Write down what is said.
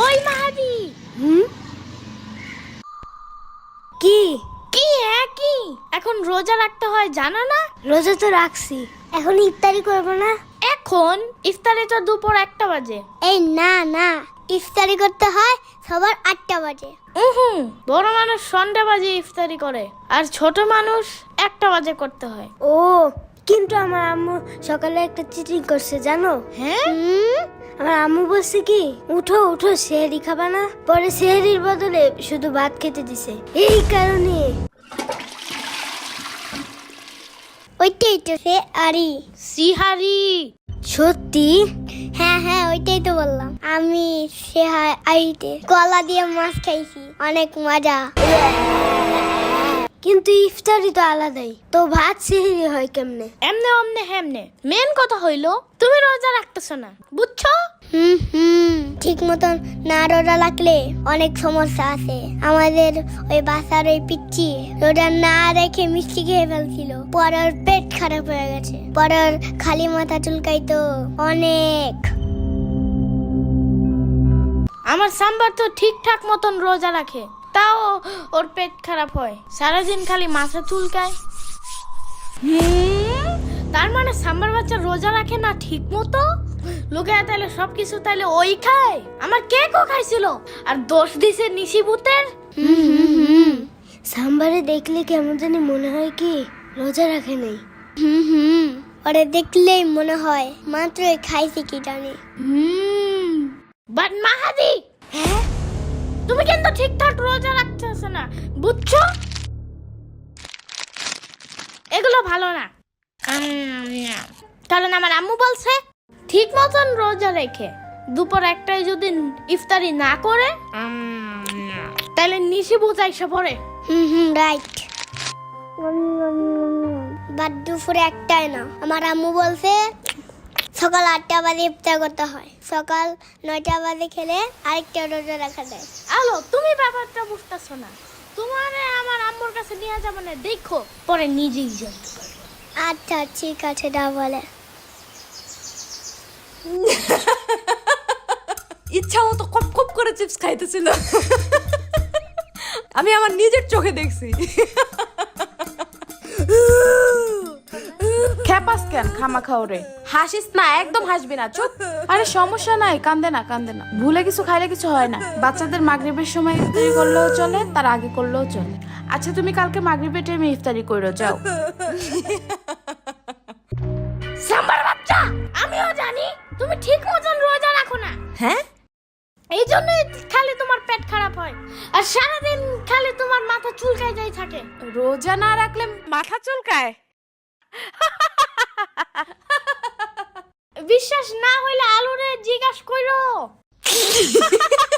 ওই মাহাদি। হুম? কি? কি হ্যাঁ কি? এখন রোজা রাখতে হয় জানো না? রোজা তো রাখছি। এখন ইফতারি করব না? এখন? ইফতারে তো দুপুর একটা বাজে। এই না না। ইফতারি করতে হয় সবার আটটা বাজে। হুম বড় মানুষ সন্ধ্যা বাজে ইফতারি করে আর ছোট মানুষ একটা বাজে করতে হয়। ও কিন্তু আমার আম্মু সকালে একটা চিটিং করছে জানো? হ্যাঁ? আমার আম্মু বলছে কি উঠো উঠো সেহেরি খাবা না। পরে সেহেরির বদলে শুধু ভাত খেতে দিছে। এই কারণে। ওইটাই তো সে আরি সিহারি? সত্যি? হ্যাঁ হ্যাঁ ওইটাই তো বললাম। আমি সে আইতে কলা দিয়ে মাছ খাইছি। অনেক মজা। কিন্তু ইফতারি তো আলাদাই। তো ভাত সেহেরি হয় কেমনে? এমনে অমনে হেমনে। মেন কথা হইল তুমি রোজা রাখতেছো না বুঝছ? হুম হুম ঠিক মতন না রোজা লাগলে অনেক সমস্যা আছে। আমাদের ওই বাসার ওই পিচ্ছি রোজা না রেখে মিষ্টি খেয়ে ফেলছিল। পরে ওর পেট খারাপ হয়ে গেছে। পরে ওর খালি মাথা চুলকাইতো অনেক। আমার সাম্বার তো ঠিকঠাক মতন রোজা রাখে। তাও ওর পেট খারাপ হয়। সারাদিন খালি মাথা চুলকায়। তার মানে সাম্বার বাচ্চা রোজা রাখে না ঠিক মতো? লোকে তাহলে সবকিছু তাহলে ওই খায়? আমার কেকও খাইছিল? আর দোষ দিছে হুম হুম সাম্বারে দেখলে কেমন জানি মনে হয় কি রোজা রাখে নেই। হুম হুম। ওরে দেখলেই মনে হয় মাত্রই খাইছে কি জানি। হুম। বাট মাহাদি! হ্যাঁ? ঠিকঠাক রোজা রাখতেছ না, বুঝছ? এগুলো ভালো না। কারণ আমার আম্মু বলছে, ঠিক মতন রোজা রেখে দুপুর একটাই যদি ইফতারি না করে, তাহলে নিশি বুঝাইসে পড়ে। হুম হুম রাইট বাট দুপুরে একটাই না। আমার আম্মু বলছে সকাল আটটা বাজে ইফতার করতে হয়। সকাল নয়টা বাজে খেলে আরেকটা রোজা রাখা যায়। আলো তুমি ব্যাপারটা বুঝতেছো না। তোমার আমার আম্মুর কাছে নিয়ে যাব না দেখো পরে নিজেই জানতে পারবে। আচ্ছা ঠিক আছে দা বলে। ইচ্ছা মতো কপ কপ করে চিপস খাইতেছিল। আমি আমার নিজের চোখে দেখছি। খেপাস কেন খামা খাওরে হাসিস না একদম হাসবি না চুপ। আরে সমস্যা নাই কান্দে না কান্দে না। ভুলে কিছু খাইলে কিছু হয় না। বাচ্চাদের মাগরিবের সময় ইফতারি করলেও চলে তার আগে করলেও চলে। আচ্ছা তুমি কালকে মাগরিবের টাইমে ইফতারি কইরো যাও। সাম্বার বাচ্চা আমিও জানি তুমি ঠিক মতন রোজা রাখো না। হ্যাঁ? এই জন্যই খালি তোমার পেট খারাপ হয়। আর সারাদিন খালি তোমার মাথা চুলকায় যাই থাকে। রোজা না রাখলে মাথা চুলকায়? বিশ্বাস না হইলে আলুরে জিজ্ঞাসা কইরো।